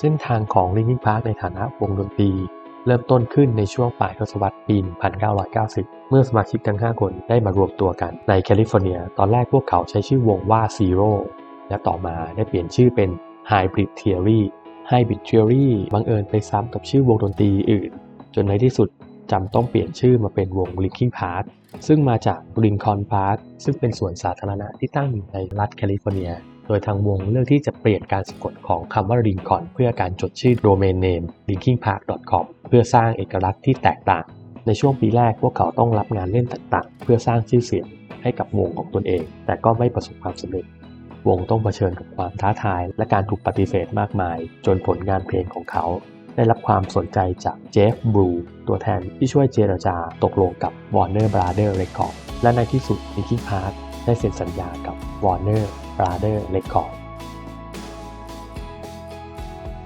เส้นทางของ Linkin Park ในฐานะวงดนตรี เริ่มต้นขึ้นในช่วงปลายทศวรรษปี 1990 เมื่อสมาชิกทั้ง 5 คนได้มารวมตัวกันในแคลิฟอร์เนีย ตอนแรกพวกเขาใช้ชื่อวงว่า Zero และต่อมาได้เปลี่ยนชื่อเป็น Hybrid Theory Hybrid Theory บังเอิญไปซ้ำกับชื่อวงดนตรีอื่น จนในที่สุดจำต้องเปลี่ยนชื่อมาเป็นวง Linkin Park ซึ่งมาจาก Lincoln Park ซึ่งเป็นสวนสาธารณะที่ตั้งอยู่ในรัฐแคลิฟอร์เนีย โดยทางวงเลือกที่จะเปลี่ยนการสะกดของคำว่า Lincoln เพื่อการจดชื่อ domain name linkinpark.com เพื่อสร้างเอกลักษณ์ที่แตกต่าง ในช่วงปีแรกพวกเขาต้องรับงานเล่นต่างๆ เพื่อสร้างชื่อเสียงให้กับวงของตนเอง แต่ก็ไม่ประสบความสำเร็จ วงต้องเผชิญกับความท้าทาย และการถูกปฏิเสธมากมาย จนผลงานเพลงของเขา ได้รับความสนใจจากเจฟบรูตัวแทนที่ช่วยเจรจาตกลงกับ Warner Brother Records และในที่สุด Linkin Park ได้เซ็นสัญญากับ Warner Brother Records